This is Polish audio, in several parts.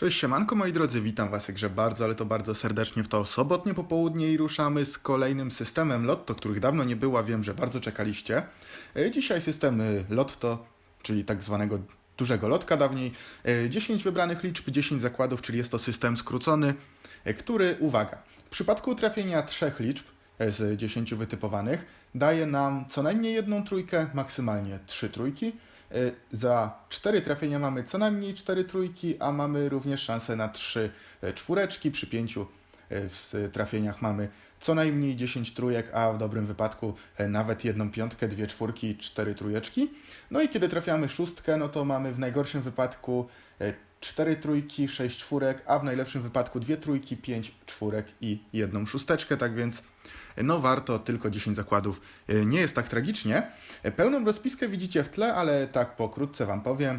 Cześć siemanko moi drodzy, witam was jakże bardzo, ale to bardzo serdecznie w to sobotnie popołudnie i ruszamy z kolejnym systemem Lotto, których dawno nie było, wiem, że bardzo czekaliście. E, Dzisiaj system y, Lotto, czyli tak zwanego dużego lotka dawniej, e, 10 wybranych liczb, 10 zakładów, czyli jest to system skrócony, e, który, uwaga, w przypadku trafienia trzech liczb e, z 10 wytypowanych daje nam co najmniej jedną trójkę, maksymalnie trzy trójki, Y, Za cztery trafienia mamy co najmniej cztery trójki, a mamy również szansę na trzy y, czwóreczki. Przy pięciu y, w trafieniach mamy co najmniej 10 trójek, a w dobrym wypadku y, nawet jedną piątkę, dwie czwórki, cztery trójeczki. No i kiedy trafiamy szóstkę, no to mamy w najgorszym wypadku y, cztery trójki, sześć czwórek, a w najlepszym wypadku dwie trójki, pięć czwórek i jedną szósteczkę. Tak więc no warto, tylko 10 zakładów. Y, Nie jest tak tragicznie. Y, Pełną rozpiskę widzicie w tle, ale tak pokrótce Wam powiem.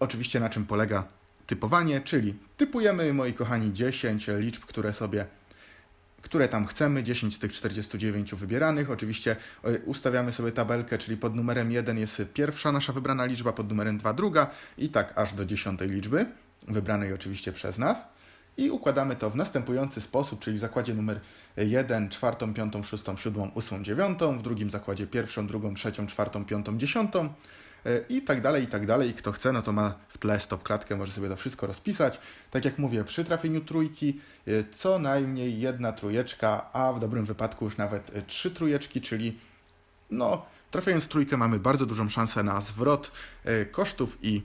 Oczywiście na czym polega typowanie, czyli typujemy, moi kochani, 10 liczb, które sobie które tam chcemy, 10 z tych 49 wybieranych. Oczywiście y, ustawiamy sobie tabelkę, czyli pod numerem 1 jest pierwsza nasza wybrana liczba, pod numerem 2 druga i tak aż do 10 liczby, wybranej oczywiście przez nas. I układamy to w następujący sposób, czyli w zakładzie numer 1, 4, 5, 6, 7, 8, 9, w drugim zakładzie pierwszą, drugą, trzecią, czwartą, piątą, dziesiątą y, i tak dalej, i tak dalej. I kto chce, no to ma w tle stop klatkę, może sobie to wszystko rozpisać. Tak jak mówię, przy trafieniu trójki y, co najmniej jedna trójeczka, a w dobrym wypadku już nawet y, trzy trójeczki, czyli no, trafiając trójkę mamy bardzo dużą szansę na zwrot y, kosztów i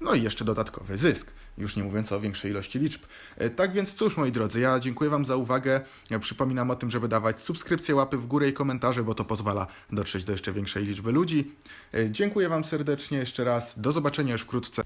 no i jeszcze dodatkowy zysk, już nie mówiąc o większej ilości liczb. E, Tak więc cóż, moi drodzy, ja dziękuję Wam za uwagę. Przypominam o tym, żeby dawać subskrypcje, łapy w górę i komentarze, bo to pozwala dotrzeć do jeszcze większej liczby ludzi. E, Dziękuję Wam serdecznie jeszcze raz. Do zobaczenia już wkrótce.